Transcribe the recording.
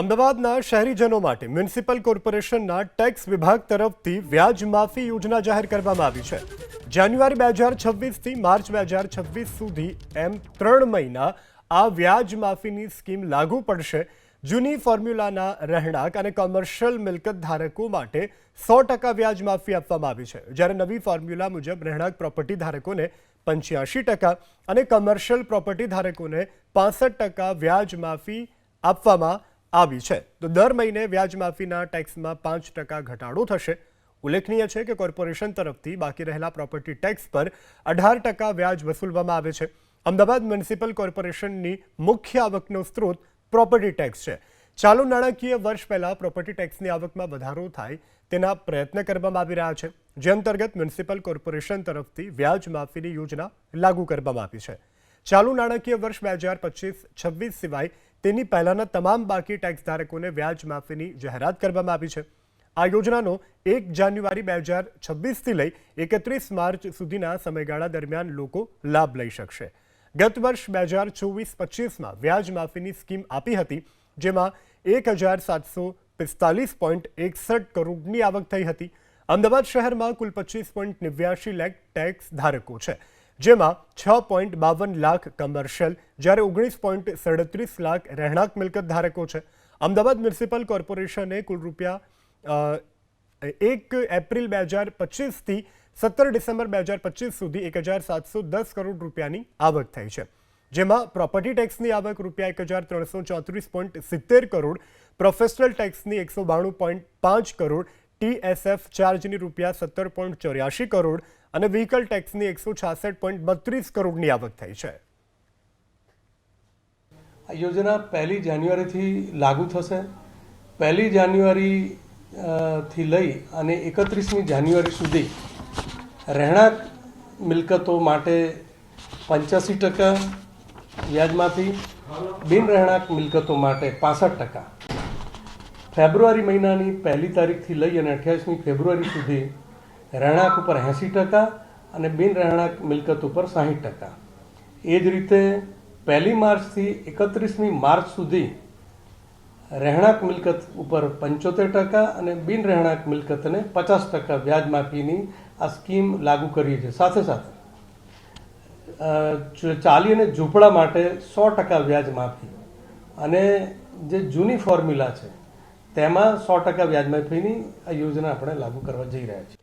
અમદાવાદના શહેરીજનો માટે મ્યુનિસિપલ કોર્પોરેશનના ટેક્સ વિભાગ તરફથી વ્યાજ માફી યોજના જાહેર કરવામાં આવી છે. જાન્યુઆરી બે હજાર છવ્વીસથી માર્ચ બે હજાર છવ્વીસ સુધી એમ ત્રણ મહિના આ વ્યાજ માફીની સ્કીમ લાગુ પડશે. જૂની ફોર્મ્યુલાના રહેણાંક અને કોમર્શિયલ મિલકત ધારકો માટે સો ટકા વ્યાજ માફી આપવામાં આવી છે. જ્યારે નવી ફોર્મ્યુલા મુજબ રહેણાંક પ્રોપર્ટી ધારકોને પંચ્યાસી ટકા અને કોમર્શિયલ પ્રોપર્ટી ધારકોને પાસઠ ટકા વ્યાજ માફી આપવામાં આવી છે. તો દર મહિને વ્યાજ માફીના ટેક્સમાં પાંચ ટકા ઘટાડો થશે. ઉલ્લેખનીય છે કે કોર્પોરેશન તરફથી બાકી રહેલા પ્રોપર્ટી ટેક્સ પર અઢાર ટકા વ્યાજ વસૂલવામાં આવે છે. અમદાવાદ મ્યુનિસિપલ કોર્પોરેશનની મુખ્ય આવકનો સ્ત્રોત પ્રોપર્ટી ટેક્સ છે. ચાલુ નાણાકીય વર્ષ પહેલા પ્રોપર્ટી ટેક્સની આવકમાં વધારો થાય તેના પ્રયત્ન કરવામાં આવી રહ્યા છે. જે અંતર્ગત મ્યુનિસિપલ કોર્પોરેશન તરફથી વ્યાજ માફીની યોજના લાગુ કરવામાં આવી છે. ચાલુ નાણાકીય વર્ષ બે હજાર પચીસ છવ્વીસ સિવાય તેની પહેલાના તમામ બાકી ટેક્સ ધારકોને વ્યાજ માફીની જાહેરાત કરવામાં આવી છે. આ યોજનાનો એક જાન્યુઆરી બે હજાર છવ્વીસથી લઈ એકત્રીસ માર્ચ સુધીના સમયગાળા દરમિયાન લોકો લાભ લઈ શકશે. ગત વર્ષ બે હજાર ચોવીસ પચીસમાં વ્યાજ માફીની સ્કીમ આપી હતી, જેમાં એક હજાર સાતસો પિસ્તાલીસ પોઈન્ટ એકસઠ કરોડની આવક થઈ હતી. અમદાવાદ શહેરમાં કુલ પચીસ પોઈન્ટ નેવ્યાસી લેખ ટેક્સ ધારકો છે. જેમાં છ પોઈન્ટ બાવન લાખ કમર્શિયલ જ્યારે ઓગણીસ પોઈન્ટ સડત્રીસ લાખ રહેણાંક મિલકત ધારકો છે. અમદાવાદ મ્યુનિસિપલ કોર્પોરેશને કુલ રૂપિયા એક એપ્રિલ બે હજાર પચીસથી સત્તર ડિસેમ્બર બે હજાર પચીસ સુધી એક હજાર સાતસો દસ કરોડ રૂપિયાની આવક થઈ છે. જેમાં પ્રોપર્ટી ટેક્સની આવક રૂપિયા એક હજાર ત્રણસો ચોત્રીસ પોઈન્ટ સિત્તેર કરોડ પ્રોફેશનલ ટેક્સની એકસો બાણું પોઈન્ટ પાંચ કરોડ ટીએસએફ ચાર્જની રૂપિયા સત્તર પોઈન્ટ ચોર્યાસી કરોડ અને વ્હીકલ ટેક્સની એકસો છાસઠ પોઈન્ટ બત્રીસ કરોડની આવક થઈ છે. આ યોજના પહેલી જાન્યુઆરીથી લાગુ થશે. પહેલી જાન્યુઆરી થી લઈ અને એકત્રીસમી જાન્યુઆરી સુધી રહેણાંક મિલકતો માટે પંચ્યાસી ટકા, વ્યાજમાંથી બિન રહેણાંક મિલકતો માટે પાસઠ ટકા. ફેબ્રુઆરી મહિનાની પહેલી તારીખથી લઈ અને અઠ્યાવીસમી ફેબ્રુઆરી સુધી રહેણાંક ઉપર એંસી ટકા અને બિન રહેણાંક મિલકત ઉપર સાહીઠ ટકા. એ જ રીતે પહેલી માર્ચથી એકત્રીસમી માર્ચ સુધી રહેણાંક મિલકત ઉપર પંચોતેર ટકા અને બિન રહેણાંક મિલકતને પચાસ ટકા વ્યાજ માફીની આ સ્કીમ લાગુ કરીએ છીએ. સાથે સાથે ચાલી અને ઝૂંપડા માટે સો ટકા વ્યાજ માફી અને જે જૂની ફોર્મ્યુલા છે, તેમાં સો ટકા વ્યાજ માફીની આ યોજના આપણે લાગુ કરવા જઈ રહ્યા છીએ.